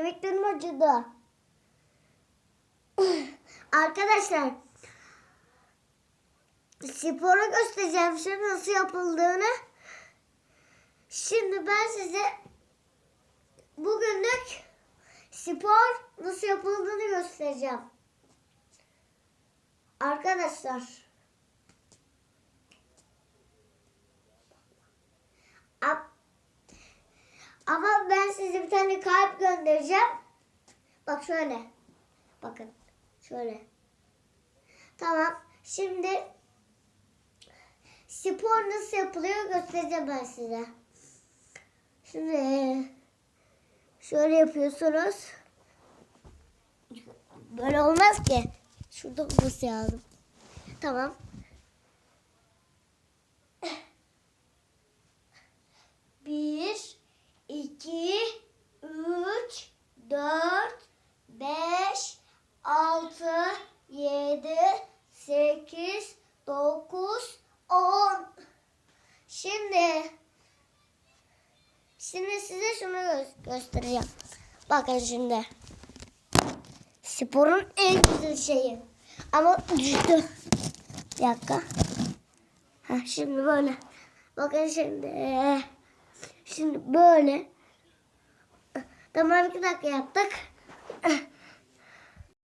Kemiklerim acıdı. Arkadaşlar sporu göstereceğim şimdi nasıl yapıldığını. Şimdi ben size bugünlük spor nasıl yapıldığını göstereceğim. Arkadaşlar a- ama ben size bir tane kalp göndereceğim. Bak şöyle. Bakın şöyle. Tamam. Şimdi spor nasıl yapılıyor göstereceğim ben size. Şimdi şöyle yapıyorsunuz. Böyle olmaz ki. Şurada olması lazım. Tamam. Sekiz, dokuz, on. Şimdi Şimdi size şunu gö- göstereceğim. Bakın şimdi. Sporun en güzel şeyi. Ama düştü. Bir dakika. Ha, şimdi böyle. Bakın şimdi. Şimdi böyle. Tamam iki dakika yaptık.